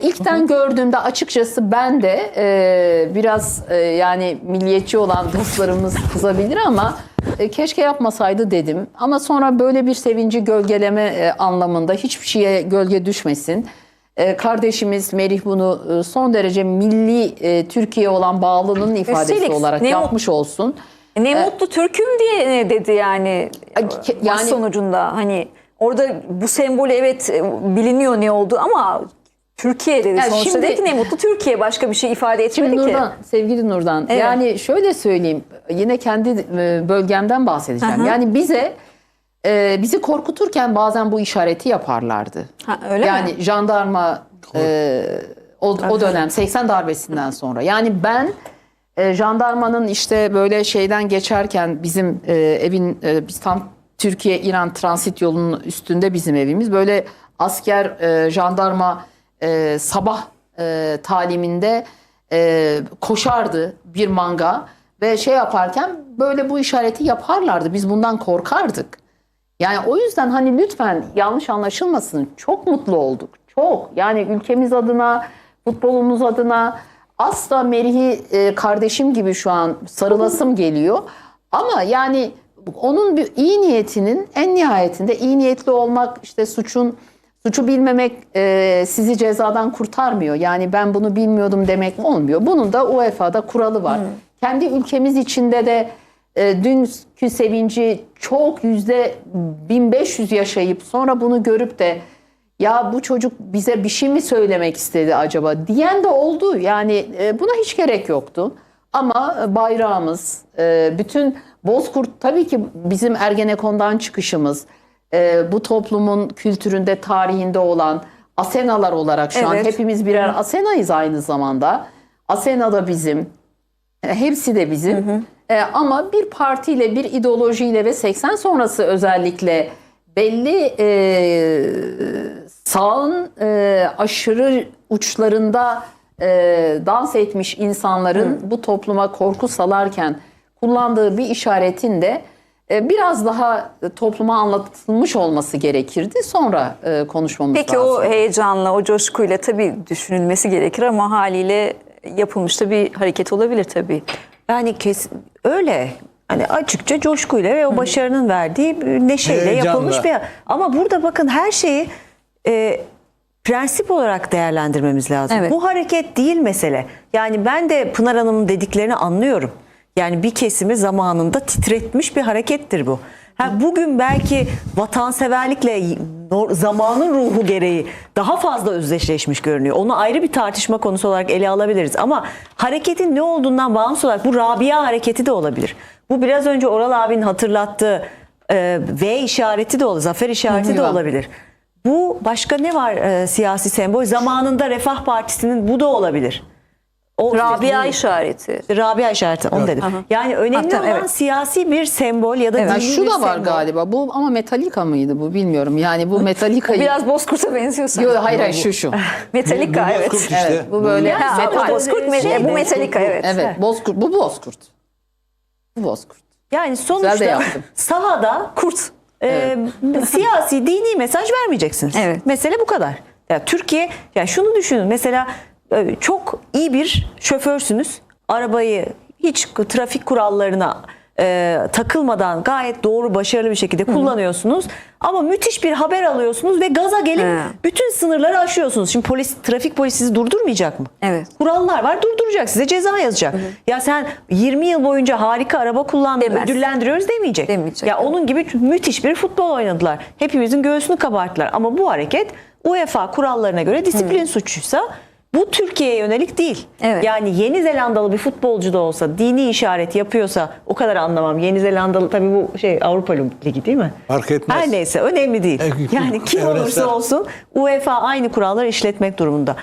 İlkten gördüğümde açıkçası ben de e, biraz e, yani milliyetçi olan dostlarımız kızabilir ama e, keşke yapmasaydı dedim. Ama sonra böyle bir sevinci gölgeleme e, anlamında hiçbir şeye gölge düşmesin. E, kardeşimiz Merih bunu e, son derece milli e, Türkiye olan bağlılığının ifadesi Üstelik olarak yapmış olsun. Ne mutlu Türk'üm diye ne dedi yani. Ke- Yani sonucunda hani orada bu sembolü evet e, biliniyor ne oldu ama Türkiye dedi Yani sonuçta şimdi- dedi ki ne mutlu Türkiye başka bir şey ifade etmedi Şimdi ki. Nurdan, sevgili Nurdan, Evet. yani şöyle söyleyeyim, yine kendi e, bölgemden bahsedeceğim. Hı. Yani bize, e, bizi korkuturken bazen bu işareti yaparlardı. Ha, öyle yani mi? jandarma e, o, o dönem 80 darbesinden sonra. Yani ben e, jandarmanın işte böyle şeyden geçerken bizim e, evin, e, biz tam Türkiye-İran transit yolunun üstünde bizim evimiz. Böyle asker, e, jandarma e, sabah e, taliminde e, koşardı bir manga ve şey yaparken böyle bu işareti yaparlardı. Biz bundan korkardık. Yani o yüzden hani lütfen yanlış anlaşılmasın. Çok mutlu olduk. Çok. Yani ülkemiz adına, futbolumuz adına asla Merih'i e, kardeşim gibi şu an sarılasım geliyor. Ama yani onun bir iyi niyetinin en nihayetinde iyi niyetli olmak işte suçun suçu bilmemek e, sizi cezadan kurtarmıyor. Yani ben bunu bilmiyordum demek olmuyor. Bunun da UEFA'da kuralı var. Kendi ülkemiz içinde de e, dünkü sevinci çok yüzde 1500 yaşayıp sonra bunu görüp de ya bu çocuk bize bir şey mi söylemek istedi acaba diyen de oldu. Yani e, buna hiç gerek yoktu. Ama bayrağımız, e, bütün Bozkurt tabii ki bizim Ergenekon'dan çıkışımız, e, bu toplumun kültüründe, tarihinde olan Asenalar olarak şu an Evet. hepimiz birer Asena'yız aynı zamanda. Asena da bizim, e, Hepsi de bizim. E, ama bir partiyle, bir ideolojiyle ve 80 sonrası özellikle belli e, sağın e, aşırı uçlarında e, dans etmiş insanların bu topluma korku salarken kullandığı bir işaretin de biraz daha topluma anlatılmış olması gerekirdi. Sonra e, konuşmamız Peki lazım. o heyecanla, o coşkuyla tabii düşünülmesi gerekir ama haliyle yapılmış da bir hareket olabilir tabii. Yani kes öyle. Hani açıkça coşkuyla ve o başarının verdiği neşeyle Heyecanla. yapılmış bir ama burada bakın her şeyi e, prensip olarak değerlendirmemiz lazım. Evet. Bu hareket değil mesele. Yani ben de Pınar Hanım'ın dediklerini anlıyorum. Yani bir kesimi zamanında titretmiş bir harekettir bu. Ha, bugün belki vatanseverlikle zamanın ruhu gereği daha fazla özdeşleşmiş görünüyor. Onu ayrı bir tartışma konusu olarak ele alabiliriz. Ama hareketin ne olduğundan bağımsız olarak bu Rabia hareketi de olabilir. Bu biraz önce Oral abinin hatırlattığı e, V işareti de olabilir, zafer işareti de olabilir. Bu başka ne var e, siyasi sembol? Zamanında Refah Partisi'nin bu da olabilir. O Rabia işareti. Rabia işareti onu dedim. Yani önemli Hatta, olan evet. siyasi bir sembol ya da Evet. Yani dini şu da var sembol. galiba. Bu ama Metallica mıydı bu bilmiyorum. Yani bu Metallica'yı Biraz Bozkurt'a benziyor sanki. Yok hayır hayır şu şu. Metallica Bu evet. Bozkurt işte. Evet, bu böyle Ha, metal. o Bozkurt, Şey, bu Metallica evet. Evet, Bozkurt. Bu Bozkurt. Bu Bozkurt. Yani sonuçta sahada Kurt. e, siyasi dini mesaj vermeyeceksiniz. Evet. Mesele bu kadar. Ya Türkiye yani şunu düşünün mesela e, çok iyi bir şoförsünüz. Arabayı hiç trafik kurallarına e, takılmadan gayet doğru başarılı bir şekilde kullanıyorsunuz. Ama müthiş bir haber alıyorsunuz ve gaza gelip He. bütün sınırları aşıyorsunuz. Şimdi polis trafik polisi sizi durdurmayacak mı? Evet. Kurallar var durduracak size ceza yazacak. Ya sen 20 yıl boyunca harika araba kullandın Demez. ödüllendiriyoruz demeyecek. Demeyecek, Ya onun gibi müthiş bir futbol oynadılar. Hepimizin göğsünü kabarttılar. Ama bu hareket UEFA kurallarına göre disiplin suçuysa bu Türkiye'ye yönelik değil. Evet. Yani Yeni Zelandalı bir futbolcu da olsa dini işaret yapıyorsa o kadar anlamam. Yeni Zelandalı tabii bu şey Avrupa Ligi değil mi? Fark etmez. Her neyse önemli değil. Evet, Yani kim olursa olsun UEFA aynı kuralları işletmek durumunda.